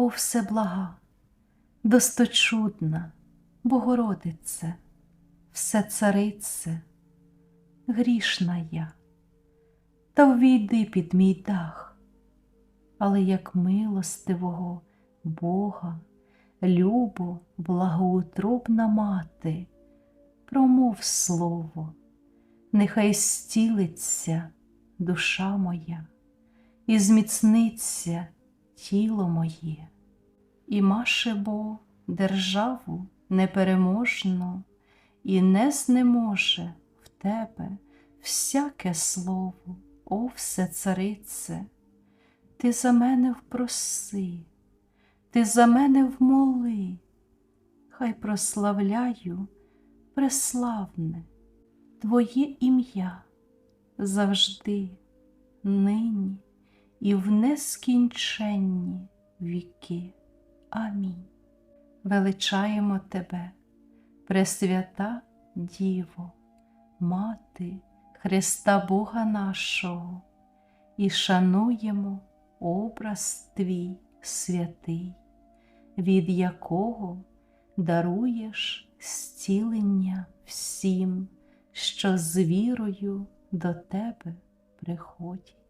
О Всеблага, досточудна, Богородице, все царице, грішна я, та ввійди під мій дах, але як милостивого Бога, любо, благоутробна мати, промов слово, нехай стілиться душа моя, і зміцниться тіло моє, і маше бо державу непереможну, і не знеможе в тебе всяке слово, о все царице, ти за мене впроси, ти за мене вмоли, хай прославляю преславне Твоє ім'я завжди, нині і в нескінченні віки. Амінь. Величаємо Тебе, Пресвята Діво, Мати Христа Бога нашого, і шануємо образ Твій святий, від якого даруєш зцілення всім, що з вірою до Тебе приходять.